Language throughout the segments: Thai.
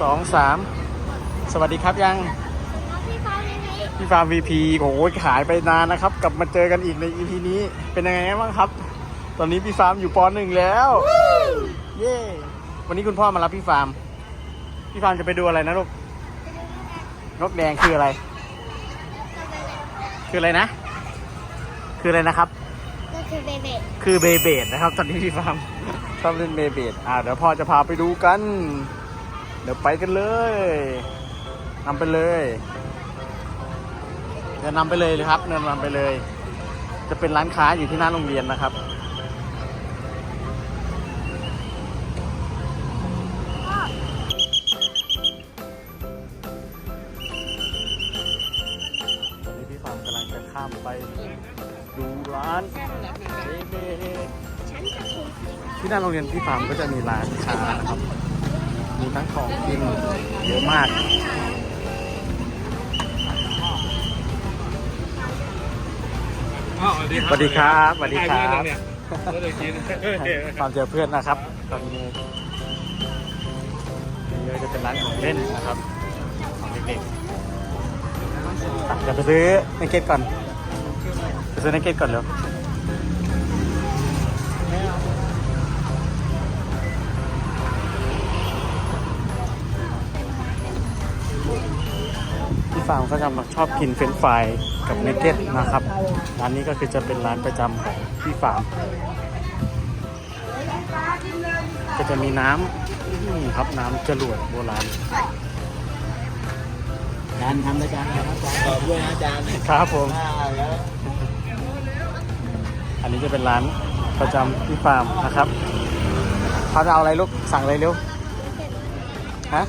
สองสามสวัสดีครับยังพี่ฟ้าพี่พีพี่ฟาร์ม VP โอ้ยขายไปนานนะครับ กลับมาเจอกันอีกใน EP นี้เป็นยังไงบ้างครับ ตอนนี้พี่ฟาร์มอยู่ปหนึ่งแล้วเย้วันนี้คุณพ่อมารับพี่ฟาร์ม พี่ฟาร์มจะไปดูอะไรนะลูกนกแดงคืออะไร คืออะไรนะ คืออะไรนะครับก็คือเบเบ้คือเบเบดนะครับ ตอนนี้พี่ฟาร์มชอบเล่นเบเบดอ่าเดี๋ยวพ่อจะพาไปดูกันเดี๋ยวไปกันเลยนำไปเลยเดี๋ยวนำไปเลยเลยครับเดินนำไปเลย จะเป็นร้านค้าอยู่ที่หน้าโรงเรียนนะครับตอนนี้พี่ฟาร์มกำลังจะข้ามไปดูร้านเบเบดฉันจะถูกที่หน้าโรงเรียนพี่ฟาร์มก็จะมีร้านค้านะครับ มีทั้งของกินเยอะมากอ้าวสวัสดีสวัสดีครับสวัสดีครับถ่ายเพื่อนเนี่ยแล้วเดี๋ยวกินฟาร์มเจอเพื่อนนะครับ ตอนนี้นี่ก็จะเป็นร้านของเล่นนะครับ ของเด็กๆอะเดี๋ยวไปซื้อในเกตก่อนไปซื้อในเกตก่อนเร็ว ฟาร์มก็จะมาชอบกินเฟรนช์ฟรายกับเนเก็ตนะครับ ร้านนี้ก็คือจะเป็นร้านประจำของพี่ฟาร์ม ก็จะมีน้ำนี่ครับน้ำจรวดโบราณอาจารย์ทำอาจารย์ครับอาจารย์ตอบด้วยนะอาจารย์ครับผม อันนี้จะเป็นร้านประจำพี่ฟาร์มนะครับเขาจะเอาอะไรลูกสั่งอะไรเร็วฮะ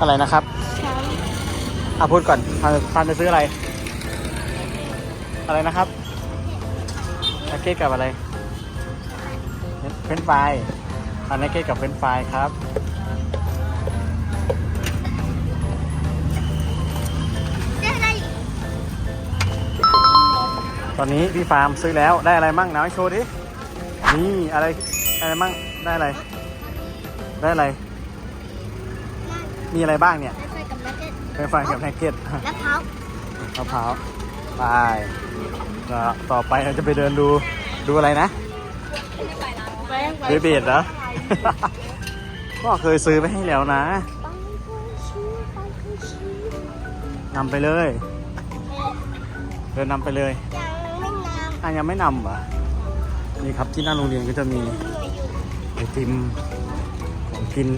อะไรนะครับฉันอะพูดก่อนพานพานจะซื้ออะไร อะไรนะครับนักเก็ตกับอะไร เฟรนช์ฟรายอันนักเก็ตกับเฟรนช์ฟรายครับได้อะไรตอนนี้พี่ฟาร์มซื้อแล้วได้อะไรมั่งนะโชว์ดิ นี่อะไรอะไรมั่งได้อะไร ได้อะไร มีอะไรบ้างเนี่ยแล้วใส่กับนักเก็ตเป็นไฟกับแน็กเก็ตและเท้ามะพร้าวไปแล้วต่อไปเราจะไปเดินดูดูอะไรนะเบเบดเหรอก็เคยซื้อไปให้แล้วนะปังกุชิปังกุชินำไปเลย เดินนำไปเลยยังไม่นอะยังไม่นำเหรอนี่ครับที่หน้าโรงเรียนก็จะมีำเหนื่อยอยู่ไอติมของกิน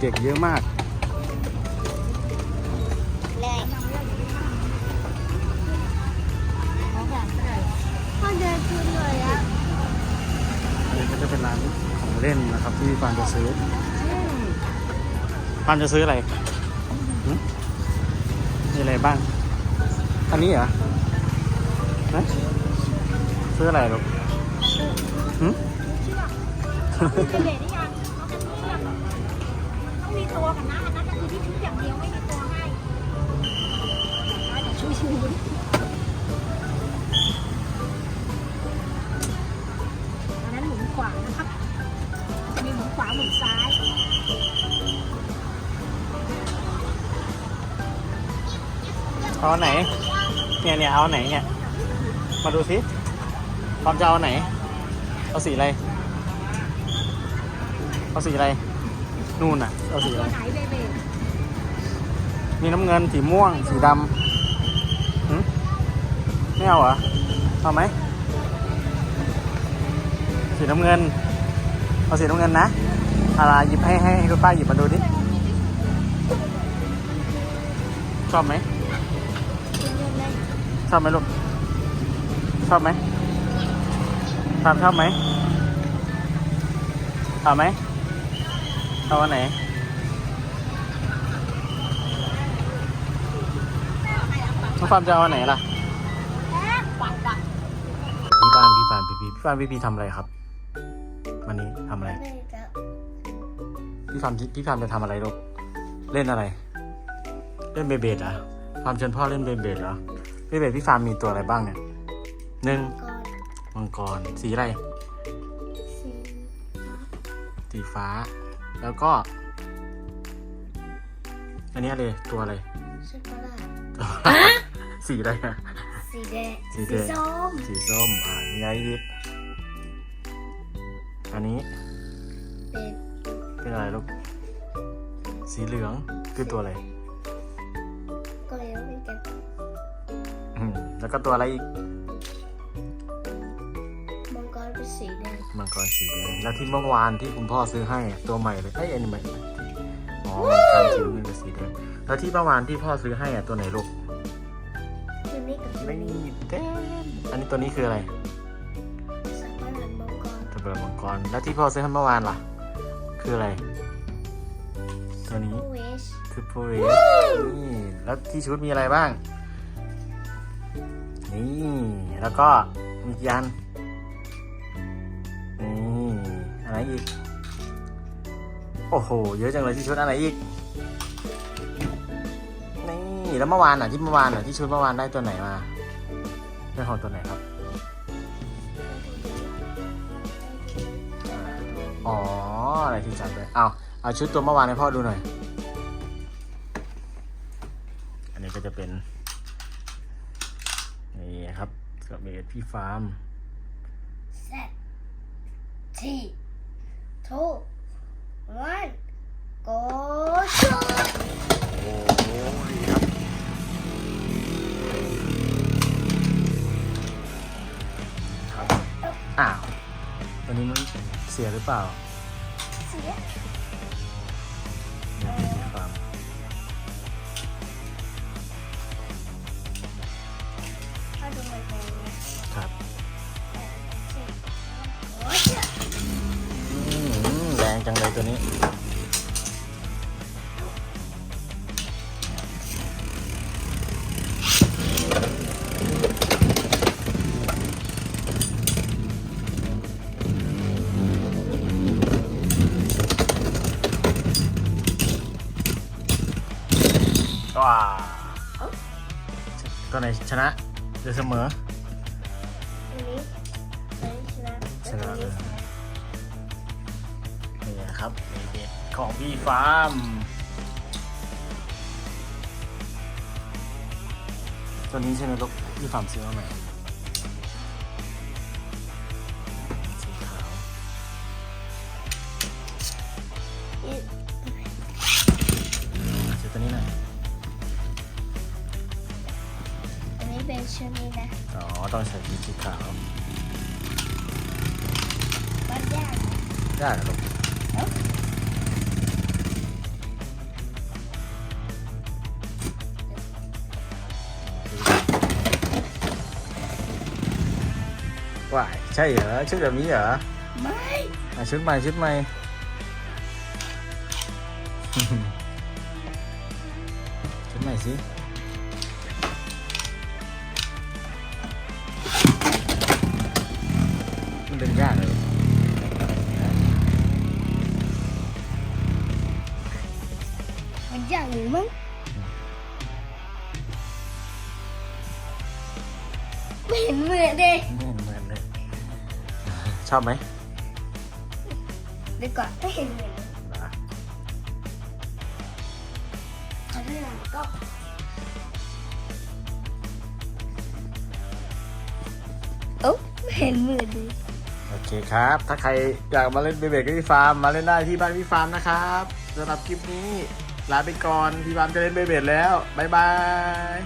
เด็กๆเยอะมาก ที่ฟานจะซื้อฟานจะซื้ออะไรหึมีอะไรบ้าง อันนี้เหรอฮะซื้ออะไรลูกหึเบเบได้ยังต้องมีตัวกันนะอันนั้นก็คือที่ชุดอย่างเดียวไม่มีตัวให้ชูชูอัน เอาไหน เนี่ยเนี่ยเอาไหนเนี่ย มาดูสิความจะเอาไหน เอาสีอะไร เอาสีอะไร นู่นน่ะ เอาสีอะไร มีน้ำเงิน สีม่วง สีดำหึไม่เอาเหรอ เอาไหม สีน้ำเงิน เอาสีน้ำเงินนะอะไรหยิบให้ให้ให้คุณป้าหยิบมาดูดิ ชอบไหม ชอบไหมลูก ชอบไหมทามชอบไหมเอาไหมเอาอันไหนน้องฟาร์มจะเอาอันไหนล่ะ พี่ฟานพี่ฟานพี่พีพี่ฟานพี่พีทำอะไรครับ วันนี้ทำอะไร พี่ฟาร์มพี่ฟาร์มจะทำอะไรลูก เล่นอะไร เล่นเบเบดเหรอะฟาร์มเชิญพ่อเล่นเบเบดเหรอ พี่เบสพี่ฟาร์มมีตัวอะไรบ้างเนี่ยหนึ่งก่อนมังกรสีอะไร สีสีฟ้า แล้วก็ อันเนี้ยเลยตัวอะไรช็อกโกแลตสีอะไรอะ สีแดงสีแดง ส้มสีส้มอ่ามีอะไรอีกอันนี้เป็นเป็นอะไรลูกสีเหลืองคือตัวอะไร แล้วก็ตัวอะไรอีก มังกรเป็นสีแดงมังกรสีแดงแล้วที่เมื่อวานที่คุณพ่อซื้อให้อะตัวใหม่เลยเอ้ยอันนี้ใหม่อ๋อมังกรสีนี่เป็นสีแดงแล้วที่เมื่อวานที่พ่อซื้อให้อะตัวไหนลูกตัวนี้กับตัวนี่นี้เต้นอันนี้ตัวนี้คืออะไรสับปะรดมังกรตัวเบลมังกรแล้วที่พ่อซื้อให้เมื่อวานล่ะ คืออะไร ตัวนี้เวชคือโพเวนี่แล้วที่ชุดมีอะไรบ้าง นี่ แล้วก็มีกี่อันนี่อะไรอีก โอ้โห เยอะจังเลยที่ชุดอะไรอีก นี่ แล้วเมื่อวานอะที่เมื่อวานอะที่ชุดเมื่อวานได้ตัวไหนมา ได้ของตัวไหนครับ อ๋อ อะไรที่จัดเลยเอาเอาชุดตัวเมื่อวานให้พ่อดูหน่อย อันนี้ก็จะเป็น กับเบสพี่ฟาร์มเซตทีทูวันโกชูโอ้โหดีครับครับอ้าวตัวนี้มันเสียหรือเปล่า เสีย ตัวนี้ว้าตัวไหนชนะหรือเสมอ ครับเด็ดของพี่ฟาร์มตัวนี้ใช่ไหมลูกพี่ฟาร์มซื้อมาใหม่สีขาวอีกซื้อตัวนี้หน่อยอันนี้เป็นชุดนี้นะอ๋อต้องใส่สีขาวบ้านยาก ได้เหรอลูก ว้ายใช่เหรอชุดแบบนี้เไม่เห็นเหมือนเลยไม่เห็นเหมือนเลยชอบไหมดีกว่าไม่เห็นเหมือนเลยอะขอเลือกก็โอ้ไม่เห็นเหมือนเลยโอเคครับ ถ้าใครอยากมาเล่นเบเบกับพี่ฟาร์มมาเล่นได้ที่บ้านพี่ฟาร์มนะครับสำหรับคลิปนี้ลาไปก่อนพี่ฟาร์มจะเล่นเบเบแล้วบ๊ายบาย